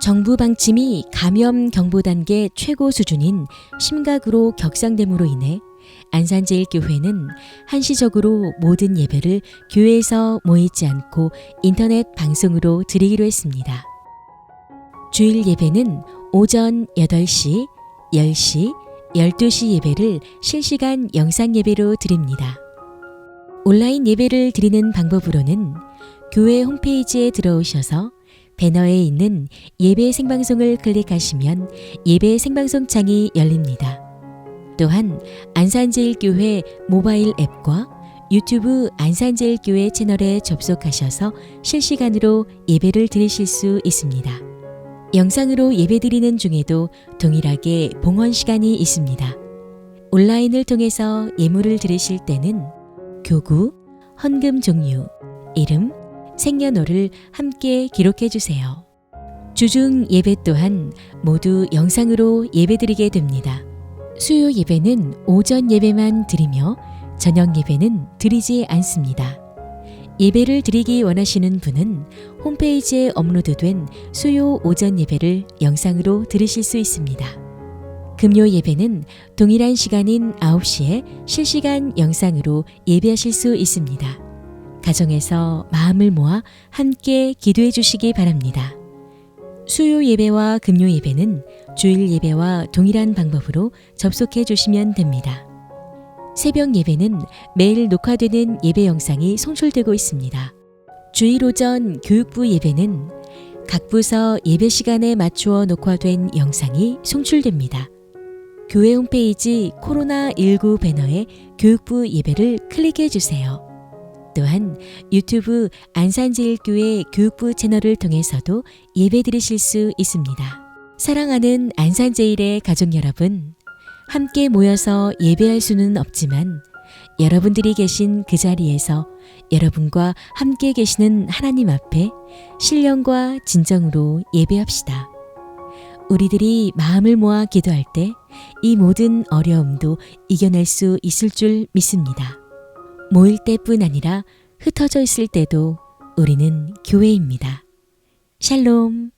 정부 방침이 감염 경보 단계 최고 수준인 심각으로 격상됨으로 인해 안산제일교회는 한시적으로 모든 예배를 교회에서 모이지 않고 인터넷 방송으로 드리기로 했습니다. 주일 예배는 오전 8시, 10시, 12시 예배를 실시간 영상 예배로 드립니다. 온라인 예배를 드리는 방법으로는 교회 홈페이지에 들어오셔서 배너에 있는 예배 생방송을 클릭하시면 예배 생방송 창이 열립니다. 또한 안산제일교회 모바일 앱과 유튜브 안산제일교회 채널에 접속하셔서 실시간으로 예배를 들으실 수 있습니다. 영상으로 예배드리는 중에도 동일하게 봉헌 시간이 있습니다. 온라인을 통해서 예물을 드리실 때는 교구, 헌금 종류, 이름, 생년월을 함께 기록해 주세요. 주중 예배 또한 모두 영상으로 예배드리게 됩니다. 수요 예배는 오전 예배만 드리며 저녁 예배는 드리지 않습니다. 예배를 드리기 원하시는 분은 홈페이지에 업로드된 수요 오전 예배를 영상으로 들으실 수 있습니다. 금요 예배는 동일한 시간인 9시에 실시간 영상으로 예배하실 수 있습니다. 가정에서 마음을 모아 함께 기도해 주시기 바랍니다. 수요 예배와 금요 예배는 주일 예배와 동일한 방법으로 접속해 주시면 됩니다. 새벽 예배는 매일 녹화되는 예배 영상이 송출되고 있습니다. 주일 오전 교육부 예배는 각 부서 예배 시간에 맞추어 녹화된 영상이 송출됩니다. 교회 홈페이지 코로나19 배너에 교육부 예배를 클릭해 주세요. 또한 유튜브 안산제일교회 교육부 채널을 통해서도 예배 드리실 수 있습니다. 사랑하는 안산제일의 가족 여러분, 함께 모여서 예배할 수는 없지만 여러분들이 계신 그 자리에서 여러분과 함께 계시는 하나님 앞에 신령과 진정으로 예배합시다. 우리들이 마음을 모아 기도할 때 이 모든 어려움도 이겨낼 수 있을 줄 믿습니다. 모일 때뿐 아니라 흩어져 있을 때도 우리는 교회입니다. 샬롬.